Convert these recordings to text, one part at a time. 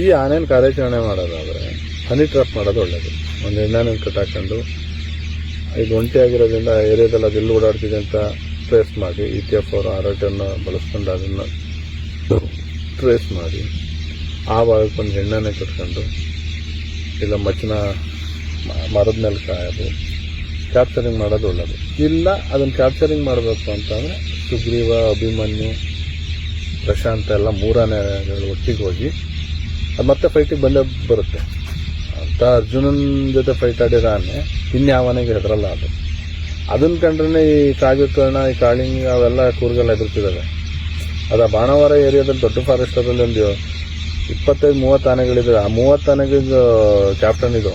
ಈ ಆನೆಯನ್ನು ಕಾರ್ಯಾಚರಣೆ ಮಾಡೋದಾದರೆ ಹನಿ ಟ್ರಾಪ್ ಮಾಡೋದು ಒಳ್ಳೇದು. ಒಂದು ಎಣ್ಣೆನ ಕಟ್ಟಾಕೊಂಡು ಇದು ಒಂಟಿ ಆಗಿರೋದ್ರಿಂದ ಏರಿಯಾದಲ್ಲಿ ಅದು ಎಲ್ಲಿ ಓಡಾಡ್ತಿದೆ ಅಂತ ಟ್ರೇಸ್ ಮಾಡಿ ಇ ಟಿ ಎಫ್ ಅವರು ಆರೋಗ್ಯವನ್ನು ಬಳಸ್ಕೊಂಡು ಅದನ್ನು ಟ್ರೇಸ್ ಮಾಡಿ, ಆ ಭಾಗಕ್ಕೆ ಒಂದು ಎಣ್ಣೆನೆ ಕಟ್ಕೊಂಡು, ಇಲ್ಲ ಮಚ್ಚಿನ ಮರದ ಮೇಲೆ ಕಾಯೋದು ಕ್ಯಾಪ್ಚರಿಂಗ್ ಮಾಡೋದು ಒಳ್ಳೇದು. ಇಲ್ಲ, ಅದನ್ನು ಕ್ಯಾಪ್ಚರಿಂಗ್ ಮಾಡಬೇಕು ಅಂತಂದರೆ ಸುಗ್ರೀವ, ಅಭಿಮನ್ಯು, ಪ್ರಶಾಂತ ಎಲ್ಲ ಮೂರನೇ ಒಟ್ಟಿಗೆ ಹೋಗಿ ಅದು ಮತ್ತೆ ಫೈಟಿಗೆ ಬಂದೇ ಬರುತ್ತೆ. ಅಂತ ಅರ್ಜುನನ ಜೊತೆ ಫೈಟ್ ಆಡಿದಾನೆ ಇನ್ಯಾವನಿಗೆ ಹೆದರಲ್ಲ ಅದು. ಅದನ್ನ ಕಂಡ್ರೆ ಈ ಕಾಗಕರ್ಣ ಈ ಕಾಳಿಂಗ್ ಅವೆಲ್ಲ ಕೂರ್ಗೆಲ್ಲ ಎದುರ್ತಿದ್ದಾವೆ ಅದು ಆ ಬಾಣವಾರ ಏರಿಯಾದಲ್ಲಿ ದೊಡ್ಡ ಫಾರೆಸ್ಟ್ ಅದರಲ್ಲಿ ಒಂದು ಇಪ್ಪತ್ತೈದು, ಮೂವತ್ತು ಆನೆಗಳಿದ್ದಾವೆ ಆ ಮೂವತ್ತು ಆನೆಗಿದು ಕ್ಯಾಪ್ಟನ್ ಇದು.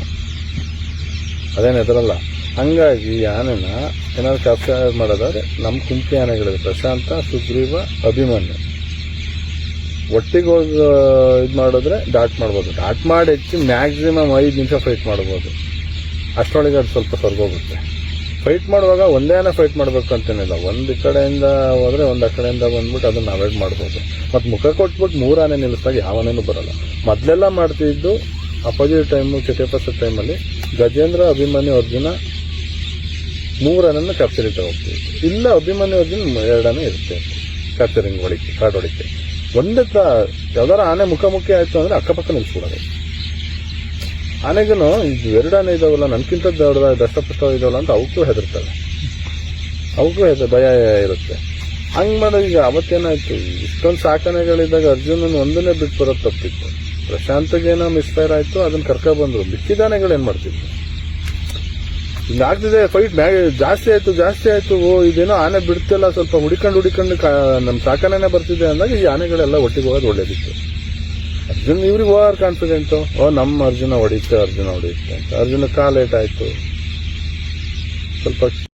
ಅದೇನು ಹೆದರಲ್ಲ. ಹಂಗಾಗಿ ಆನೆನ ಏನಾದ್ರು ಕ್ಯಾಪ್ಚರ್ ಮಾಡೋದಾದ್ರೆ ನಮ್ಮ ಕುಂಪಿ ಆನೆಗಳಿದೆ. ಪ್ರಶಾಂತ, ಸುಗ್ರೀವ, ಅಭಿಮನ್ಯು. ಒಟ್ಟಿಗೆ ಹೋಗಿ ಇದು ಮಾಡಿದ್ರೆ ಡಾಟ್ ಮಾಡ್ಬೋದು. ಡಾಟ್ ಮಾಡಿ ಹೆಚ್ಚು ಮ್ಯಾಕ್ಸಿಮಮ್ ಐದು ನಿಮಿಷ ಫೈಟ್ ಮಾಡ್ಬೋದು. ಅಷ್ಟರೊಳಗೆ ಅದು ಸ್ವಲ್ಪ ಸ್ವರ್ಗೋಗುತ್ತೆ ಫೈಟ್ ಮಾಡುವಾಗ ಒಂದೇನ ಫೈಟ್ ಮಾಡಬೇಕು ಅಂತೇನಿಲ್ಲ. ಒಂದು ಕಡೆಯಿಂದ ಹೋದರೆ ಒಂದು ಆ ಕಡೆಯಿಂದ ಬಂದ್ಬಿಟ್ಟು ಅದನ್ನು ಅವಾಯ್ಡ್ ಮಾಡ್ಬೋದು. ಮತ್ತು ಮುಖ ಕೊಟ್ಬಿಟ್ಟು ಮೂರನೆ ನಿಲ್ಲಿಸ್ದಾಗ ಯಾವನೇನು ಬರೋಲ್ಲ. ಮೊದಲೆಲ್ಲ ಮಾಡ್ತಿದ್ದು ಅಪೋಸಿಟ್ ಟೈಮು ಚಟೇಪಸ ಟೈಮಲ್ಲಿ ಗಜೇಂದ್ರ, ಅಭಿಮನ್ಯು, ಅರ್ಜುನ ಮೂರನನ್ನು ಕ್ಯಾಪ್ಚರಿಂಗ್ ತಗೋಗ್ತೀವಿ ಇಲ್ಲ, ಅಭಿಮನ್ಯು ದಿನ ಎರಡನೇ ಇರುತ್ತೆ. ಕ್ಯಾಪ್ಚರಿಂಗ್ ಹೊಡಿಕೆ ಕಾರ್ಡ್ ಹೊಡಿಕೆ ಒಂದೇ ತ ಯಾವ್ದಾರ ಆನೆ ಮುಖಾಮುಖಿ ಆಯಿತು ಅಂದ್ರೆ ಅಕ್ಕಪಕ್ಕ ನಿಲ್ಸ್ಬಿಡೋದು. ಆನೆಗೂ ಇದು ಎರಡು ಆನೆ ಇದಾವಲ್ಲ ನನ್ಕಿಂತ ದೊಡ್ಡದ ದಷ್ಟಪುಷ್ಟ ಇದಾವಲ್ಲ ಅಂತ ಅವಕ್ಕೂ ಹೆದರ್ತವೆ ಅವಕ್ಕೂ ಹೆದ ಭಯ ಇರುತ್ತೆ. ಹಂಗೆ ಮಾಡೋ ಈಗ ಅವತ್ತೇನಾಯ್ತು? ಇಷ್ಟೊಂದು ಸಾಕಣೆಗಳಿದ್ದಾಗ ಅರ್ಜುನನ ಒಂದನ್ನೇ ಬಿಟ್ಟು ಬರೋದು ತಪ್ಪಿತ್ತು. ಪ್ರಶಾಂತಗೇನೋ ಮಿಸ್ಫೈರ್ ಆಯಿತು ಅದನ್ನ ಕರ್ಕ ಬಂದ್ರು. ಏನು ಏನ್ ಹಿಂಗಾಗ್ತಿದೆ ಫೈಟ್ ಜಾಸ್ತಿ ಆಯ್ತು ಜಾಸ್ತಿ ಆಯ್ತು, ಓ, ಇದೇನೋ ಆನೆ ಬಿಡ್ತಿಲ್ಲ, ಸ್ವಲ್ಪ ಹುಡಿಕೊಂಡು ಹುಡಿಕೊಂಡು ನಮ್ಮ ಸಾಕಣೆನೆ ಬರ್ತಿದೆ ಅಂದಾಗ ಈ ಆನೆಗಳೆಲ್ಲ ಒಟ್ಟಿಗೆ ಹೋಗೋದು ಒಳ್ಳೇದಿತ್ತು. ಅರ್ಜುನ್, ಇವ್ರಿಗೆ ಓವರ್ ಕಾನ್ಫಿಡೆಂಟ್ ಓ ನಮ್ಮ ಅರ್ಜುನ ಹೊಡಿತು ಅರ್ಜುನ ಹೊಡಿತು ಅಂತ. ಅರ್ಜುನ ಕಾಲೇಟ್ ಲೇಟ್ ಆಯ್ತು. ಸ್ವಲ್ಪ